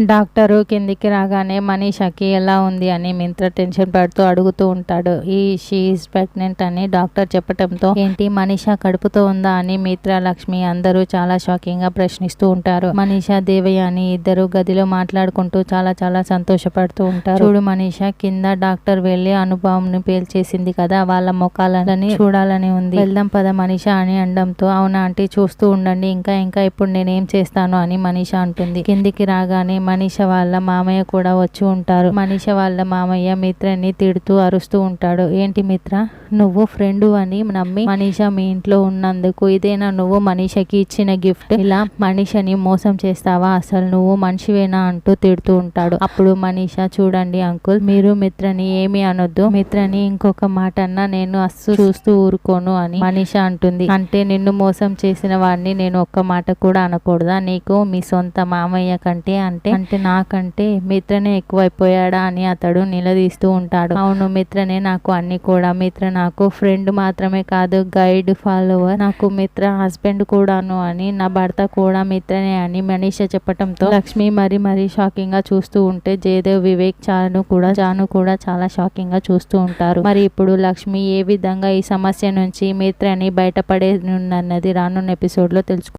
Doctor కిందికి రాగానే మనీషాకి ఎలా ఉంది? అని మింత్ర టెన్షన్ పడుతూ అడుగుతూ ఉంటాడు. ఈ షీఈస్ ప్రెగ్నెంట్ అని డాక్టర్ చెప్పటంతో ఏంటి మనీషా కడుపుతో ఉందా? అని మిత్ర లక్ష్మి అందరూ చాలా షాకింగ్గా ప్రశ్నిస్తూ ఉంటారు. మనీషా దేవయ్య అని ఇద్దరు గదిలో మాట్లాడుకుంటూ చాలా చాలా సంతోషపడుతూ ఉంటారు. చూడు మనీషా కింద డాక్టర్ వెళ్ళి అనుభవం పేల్చేసింది కదా వాళ్ళ ముఖాలని చూడాలని ఉంది. వెళ్దాం పద మనీషా అని అనడంతో అవునా ఆంటీ చూస్తూ ఉండండి. ఇంకా ఇంకా ఇప్పుడు నేనేం చేస్తాను? అని మనీషా అంటుంది. కిందికి రాగానే మనీష వాళ్ళ మామయ్య కూడా వచ్చి ఉంటారు. మనీష వాళ్ళ మామయ్య మిత్రని తిడుతూ అరుస్తూ ఉంటాడు. ఏంటి మిత్ర నువ్వు ఫ్రెండ్ అని నమ్మి మనీష మీ ఇంట్లో ఉన్నందుకు ఇదేనా నువ్వు మనీషకి ఇచ్చిన గిఫ్ట్? ఇలా మనీషని మోసం చేస్తావా? అసలు నువ్వు మనిషివేనా? అంటూ తిడుతూ ఉంటాడు. అప్పుడు మనీష చూడండి అంకుల్ మీరు మిత్రని ఏమి అనొద్దు. మిత్రని ఇంకొక మాట అన్నా నేను అస్సు చూస్తూ ఊరుకోను అని మనీష అంటుంది. అంటే నిన్ను మోసం చేసిన వాడిని నేను ఒక్క మాట కూడా అనకూడదా? నీకు మీ సొంత మామయ్య కంటే అంటే అంటే నాకంటే మిత్రనే ఎక్కువైపోయాడా అని అతడు నిలదీస్తూ ఉంటాడు. అవును మిత్రనే నాకు అన్ని కూడా. మిత్ర నాకు ఫ్రెండ్ మాత్రమే కాదు గైడ్ ఫాలోవర్ నాకు మిత్ర హస్బెండ్ కూడాను అని నా భర్త కూడా మిత్రనే అని మనీష చెప్పటంతో లక్ష్మి మరి మరి షాకింగ్గా చూస్తూ ఉంటే జయదేవ్ వివేక్ చాను కూడా చాను కూడా చాలా షాకింగ్గా చూస్తూ ఉంటారు. మరి ఇప్పుడు లక్ష్మి ఏ విధంగా ఈ సమస్య నుంచి మిత్రని బయటపడే అన్నది రానున్న ఎపిసోడ్లో తెలుసుకుందాం.